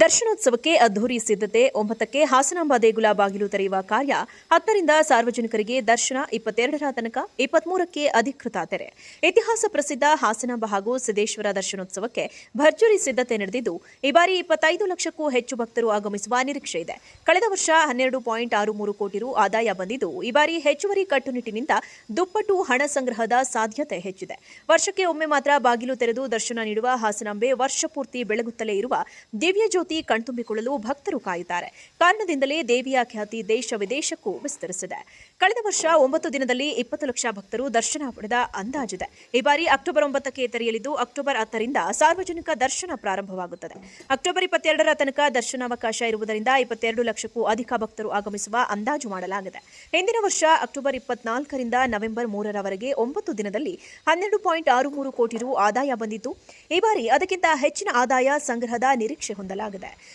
ದರ್ಶನೋತ್ಸವಕ್ಕೆ ಅದ್ದೂರಿ ಸಿದ್ಧತೆ, ಒಂಬತ್ತಕ್ಕೆ ಹಾಸನಾಂಬ ದೇಗುಲ ಬಾಗಿಲು ತೆರೆಯುವ ಕಾರ್ಯ, ಹತ್ತರಿಂದ ಸಾರ್ವಜನಿಕರಿಗೆ ದರ್ಶನ, ಇಪ್ಪತ್ತೆರಡರ ತನಕ, ಇಪ್ಪತ್ಮೂರಕ್ಕೆ ಅಧಿಕೃತ ತೆರೆ. ಇತಿಹಾಸ ಪ್ರಸಿದ್ಧ ಹಾಸನಾಂಬ ಹಾಗೂ ಸಿದ್ದೇಶ್ವರ ದರ್ಶನೋತ್ಸವಕ್ಕೆ ಭರ್ಜರಿ ಸಿದ್ಧತೆ ನಡೆದಿದ್ದು, ಈ ಬಾರಿ ಇಪ್ಪತ್ತೈದು ಲಕ್ಷಕ್ಕೂ ಹೆಚ್ಚು ಭಕ್ತರು ಆಗಮಿಸುವ ನಿರೀಕ್ಷೆ ಇದೆ. ಕಳೆದ ವರ್ಷ ಹನ್ನೆರಡು ಪಾಯಿಂಟ್ ಆರು ಮೂರು ಕೋಟಿ ರು ಆದಾಯ ಬಂದಿದ್ದು, ಈ ಬಾರಿ ಹೆಚ್ಚುವರಿ ಕಟ್ಟುನಿಟ್ಟಿನಿಂದ ದುಪ್ಪಟ್ಟು ಹಣ ಸಂಗ್ರಹದ ಸಾಧ್ಯತೆ ಹೆಚ್ಚಿದೆ. ವರ್ಷಕ್ಕೆ ಒಮ್ಮೆ ಮಾತ್ರ ಬಾಗಿಲು ತೆರೆದು ದರ್ಶನ ನೀಡುವ ಹಾಸನಾಂಬೆ ವರ್ಷಪೂರ್ತಿ ಬೆಳಗುತ್ತಲೇ ಇರುವ ದಿವ್ಯ ಜ್ಯೋತಿ ಕಣ್ತುಂಬಿಕೊಳ್ಳಲು ಭಕ್ತರು ಕಾಯುತ್ತಾರೆ. ಕಾರಣದಿಂದಲೇ ದೇವಿಯ ಖ್ಯಾತಿ ದೇಶ ವಿದೇಶಕ್ಕೂ ವಿಸ್ತರಿಸಿದೆ. ಕಳೆದ ವರ್ಷ ಒಂಬತ್ತು ದಿನದಲ್ಲಿ ಇಪ್ಪತ್ತು ಲಕ್ಷ ಭಕ್ತರು ದರ್ಶನ ಪಡೆದ ಅಂದಾಜಿದೆ. ಈ ಬಾರಿ ಅಕ್ಟೋಬರ್ ಒಂಬತ್ತಕ್ಕೆ ತೆರೆಯಲಿದ್ದು, ಅಕ್ಟೋಬರ್ ಹತ್ತರಿಂದ ಸಾರ್ವಜನಿಕ ದರ್ಶನ ಪ್ರಾರಂಭವಾಗುತ್ತದೆ. ಅಕ್ಟೋಬರ್ ಇಪ್ಪತ್ತೆರಡರ ತನಕ ದರ್ಶನಾವಕಾಶ ಇರುವುದರಿಂದ ಇಪ್ಪತ್ತೆರಡು ಲಕ್ಷಕ್ಕೂ ಅಧಿಕ ಭಕ್ತರು ಆಗಮಿಸುವ ಅಂದಾಜು ಮಾಡಲಾಗಿದೆ. ಹಿಂದಿನ ವರ್ಷ ಅಕ್ಟೋಬರ್ ಇಪ್ಪತ್ನಾಲ್ಕರಿಂದ ನವೆಂಬರ್ ಮೂರರವರೆಗೆ ಒಂಬತ್ತು ದಿನದಲ್ಲಿ ಹನ್ನೆರಡು ಪಾಯಿಂಟ್ ಆರು ಮೂರು ಕೋಟಿ ರು ಆದಾಯ ಬಂದಿತ್ತು. ಈ ಬಾರಿ ಅದಕ್ಕಿಂತ ಹೆಚ್ಚಿನ ಆದಾಯ ಸಂಗ್ರಹದ ನಿರೀಕ್ಷೆ ಹೊಂದಲಾಗಿದೆ.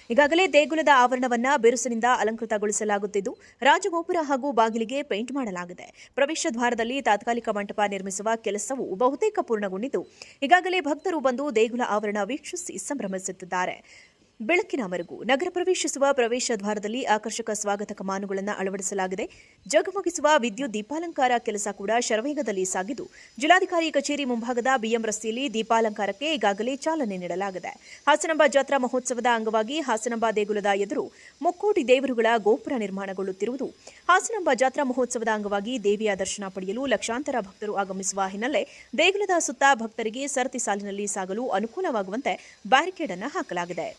ಈಗಾಗಲೇ ದೇಗುಲದ ಆವರಣವನ್ನ ಬಿರುಸಿನಿಂದ ಅಲಂಕೃತಗೊಳಿಸಲಾಗುತ್ತಿದ್ದು, ರಾಜಗೋಪುರ ಹಾಗೂ ಬಾಗಿಲಿಗೆ ಪೇಂಟ್ ಮಾಡಲಾಗಿದೆ. ಪ್ರವೇಶ ದ್ವಾರದಲ್ಲಿ ತಾತ್ಕಾಲಿಕ ಮಂಟಪ ನಿರ್ಮಿಸುವ ಕೆಲಸವು ಬಹುತೇಕ ಪೂರ್ಣಗೊಂಡಿದ್ದು, ಈಗಾಗಲೇ ಭಕ್ತರು ಬಂದು ದೇಗುಲ ಆವರಣ ವೀಕ್ಷಿಸಿ ಸಂಭ್ರಮಿಸುತ್ತಿದ್ದಾರೆ. ಬೆಳಕಿನ ಮರುಗು ನಗರ ಪ್ರವೇಶಿಸುವ ಪ್ರವೇಶ ದ್ವಾರದಲ್ಲಿ ಆಕರ್ಷಕ ಸ್ವಾಗತ ಕಮಾನುಗಳನ್ನು ಅಳವಡಿಸಲಾಗಿದೆ. ಜಗಮಗಿಸುವ ವಿದ್ಯುತ್ ದೀಪಾಲಂಕಾರ ಕೆಲಸ ಕೂಡ ಶರವೇಗದಲ್ಲಿ ಸಾಗಿದ್ದು, ಜಿಲ್ಲಾಧಿಕಾರಿ ಕಚೇರಿ ಮುಂಭಾಗದ ಬಿಎಂ ರಸ್ತೆಯಲ್ಲಿ ದೀಪಾಲಂಕಾರಕ್ಕೆ ಈಗಾಗಲೇ ಚಾಲನೆ ನೀಡಲಾಗಿದೆ. ಹಾಸನಾಂಬ ಜಾತ್ರಾ ಮಹೋತ್ಸವದ ಅಂಗವಾಗಿ ಹಾಸನಾಂಬ ದೇಗುಲದ ಎದುರು ಮುಕ್ಕೋಟಿ ದೇವರುಗಳ ಗೋಪುರ ನಿರ್ಮಾಣಗೊಳ್ಳುತ್ತಿರುವುದು. ಹಾಸನಾಂಬ ಜಾತ್ರಾ ಮಹೋತ್ಸವದ ಅಂಗವಾಗಿ ದೇವಿಯ ದರ್ಶನ ಪಡೆಯಲು ಲಕ್ಷಾಂತರ ಭಕ್ತರು ಆಗಮಿಸುವ ಹಿನ್ನೆಲೆ ದೇಗುಲದ ಸುತ್ತ ಭಕ್ತರಿಗೆ ಸರತಿ ಸಾಲಿನಲ್ಲಿ ಸಾಗಲು ಅನುಕೂಲವಾಗುವಂತೆ ಬ್ಯಾರಿಕೇಡ್ ಅನ್ನು ಹಾಕಲಾಗಿದೆ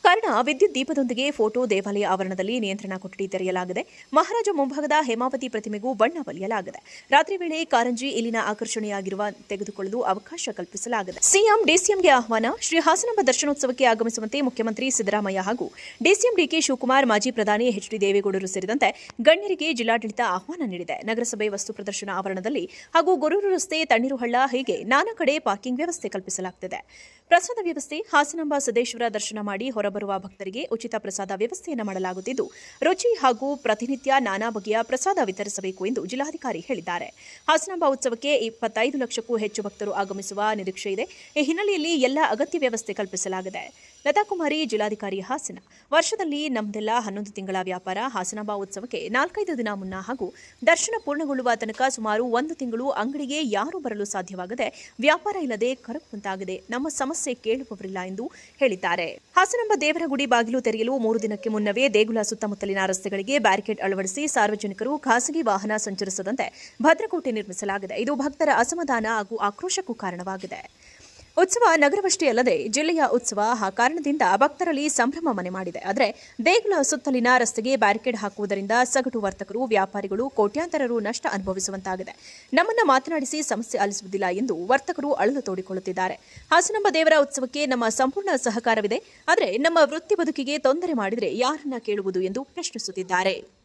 ವಿದ್ಯುತ್ ದೀಪದೊಂದಿಗೆ ಫೋಟೋ ದೇವಾಲಯ ಆವರಣದಲ್ಲಿ ನಿಯಂತ್ರಣ ಕೊಠಡಿ ತೆರೆಯಲಾಗಿದೆ. ಮಹಾರಾಜ ಮುಂಭಾಗದ ಹೇಮಾವತಿ ಪ್ರತಿಮೆಗೂ ಬಣ್ಣ ಬಲಿಯಲಾಗಿದೆ. ರಾತ್ರಿ ವೇಳೆ ಕಾರಂಜಿ ಇಲ್ಲಿನ ಆಕರ್ಷಣೆಯಾಗಿರುವ ತೆಗೆದುಕೊಳ್ಳಲು ಅವಕಾಶ ಕಲ್ಪಿಸಲಾಗಿದೆ. ಸಿಎಂ, ಡಿಸಿಎಂಗೆ ಆಹ್ವಾನ. ಶ್ರೀ ಹಾಸನಾಂಬ ದರ್ಶನೋತ್ಸವಕ್ಕೆ ಆಗಮಿಸುವಂತೆ ಮುಖ್ಯಮಂತ್ರಿ ಸಿದ್ದರಾಮಯ್ಯ ಹಾಗೂ ಡಿಸಿಎಂ ಡಿಕೆ ಶಿವಕುಮಾರ್, ಮಾಜಿ ಪ್ರಧಾನಿ ಎಚ್ ಡಿ ದೇವೇಗೌಡರು ಸೇರಿದಂತೆ ಗಣ್ಯರಿಗೆ ಜಿಲ್ಲಾಡಳಿತ ಆಹ್ವಾನ ನೀಡಿದೆ. ನಗರಸಭೆ ವಸ್ತು ಪ್ರದರ್ಶನ ಆವರಣದಲ್ಲಿ ಹಾಗೂ ಗೊರೂರು ರಸ್ತೆ, ತಣ್ಣೀರುಹಳ್ಳ ಹೀಗೆ ನಾನಾ ಕಡೆ ಪಾರ್ಕಿಂಗ್ ವ್ಯವಸ್ಥೆ ಕಲ್ಪಿಸಲಾಗುತ್ತಿದೆ ಪ್ರಸಾದ ವ್ಯವಸ್ಥೆ ಹಾಸನಾಂಬ ಸದೇಶ್ವರ ದರ್ಶನ ಮಾಡಿ ಹೊರಬರುವ ಭಕ್ತರಿಗೆ ಉಚಿತ ಪ್ರಸಾದ ವ್ಯವಸ್ಥೆಯನ್ನು ಮಾಡಲಾಗುತ್ತಿದ್ದು, ರುಚಿ ಹಾಗೂ ಪ್ರತಿನಿತ್ಯ ನಾನಾ ಬಗೆಯ ಪ್ರಸಾದ ವಿತರಿಸಬೇಕು ಎಂದು ಜಿಲ್ಲಾಧಿಕಾರಿ ಹೇಳಿದ್ದಾರೆ. ಹಾಸನಾಂಬ ಉತ್ಸವಕ್ಕೆ ಇಪ್ಪತ್ತೈದು ಲಕ್ಷಕ್ಕೂ ಹೆಚ್ಚು ಭಕ್ತರು ಆಗಮಿಸುವ ನಿರೀಕ್ಷೆ ಇದೆ. ಈ ಹಿನ್ನೆಲೆಯಲ್ಲಿ ಎಲ್ಲ ಅಗತ್ಯ ವ್ಯವಸ್ಥೆ ಕಲ್ಪಿಸಲಾಗಿದೆ. ಲತಾಕುಮಾರಿ ಜಿಲ್ಲಾಧಿಕಾರಿ ಹಾಸನ. ವರ್ಷದಲ್ಲಿ ನಮ್ದೆಲ್ಲ ಹನ್ನೊಂದು ತಿಂಗಳ ವ್ಯಾಪಾರ, ಹಾಸನಬಾ ಉತ್ಸವಕ್ಕೆ ನಾಲ್ಕೈದು ದಿನ ಮುನ್ನ ಹಾಗೂ ದರ್ಶನ ಪೂರ್ಣಗೊಳ್ಳುವ ತನಕ ಸುಮಾರು ಒಂದು ತಿಂಗಳು ಅಂಗಡಿಗೆ ಯಾರೂ ಬರಲು ಸಾಧ್ಯವಾಗದೆ ವ್ಯಾಪಾರ ಇಲ್ಲದೆ ಕರಗುವಂತಾಗಿದೆ. ನಮ್ಮ ಸಮಸ್ಯೆ ಕೇಳುವವರಿಲ್ಲ ಎಂದು ಹೇಳಿದ್ದಾರೆ. ಹಾಸನಂಬ ದೇವರ ಗುಡಿ ಬಾಗಿಲು ತೆರೆಯಲು ಮೂರು ದಿನಕ್ಕೆ ಮುನ್ನವೇ ದೇಗುಲ ಸುತ್ತಮುತ್ತಲಿನ ರಸ್ತೆಗಳಿಗೆ ಬ್ಯಾರಿಕೇಡ್ ಅಳವಡಿಸಿ ಸಾರ್ವಜನಿಕರು ಖಾಸಗಿ ವಾಹನ ಸಂಚರಿಸದಂತೆ ಭದ್ರಕೋಟೆ ನಿರ್ಮಿಸಲಾಗಿದೆ. ಇದು ಭಕ್ತರ ಅಸಮಾಧಾನ ಹಾಗೂ ಆಕ್ರೋಶಕ್ಕೂ ಕಾರಣವಾಗಿದೆ. ಉತ್ಸವ ನಗರವಷ್ಟೇ ಅಲ್ಲದೆ ಜಿಲ್ಲೆಯ ಉತ್ಸವ ಆ ಕಾರಣದಿಂದ ಭಕ್ತರಲ್ಲಿ ಸಂಭ್ರಮ ಮನೆ ಮಾಡಿದೆ. ಆದರೆ ದೇಗುಲ ಸುತ್ತಲಿನ ರಸ್ತೆಗೆ ಬ್ಯಾರಿಕೇಡ್ ಹಾಕುವುದರಿಂದ ಸಗಟು ವರ್ತಕರು, ವ್ಯಾಪಾರಿಗಳು, ಕೋಟ್ಯಾಂತರರು ನಷ್ಟ ಅನುಭವಿಸುವಂತಾಗಿದೆ. ನಮ್ಮನ್ನು ಮಾತನಾಡಿಸಿ ಸಮಸ್ಯೆ ಆಲಿಸುವುದಿಲ್ಲ ಎಂದು ವರ್ತಕರು ಅಳಲು ತೋಡಿಕೊಳ್ಳುತ್ತಿದ್ದಾರೆ. ಹಾಸನಂಬ ದೇವರ ಉತ್ಸವಕ್ಕೆ ನಮ್ಮ ಸಂಪೂರ್ಣ ಸಹಕಾರವಿದೆ. ಆದರೆ ನಮ್ಮ ವೃತ್ತಿ ಬದುಕಿಗೆ ತೊಂದರೆ ಮಾಡಿದರೆ ಯಾರನ್ನ ಕೇಳುವುದು ಎಂದು ಪ್ರಶ್ನಿಸುತ್ತಿದ್ದಾರೆ.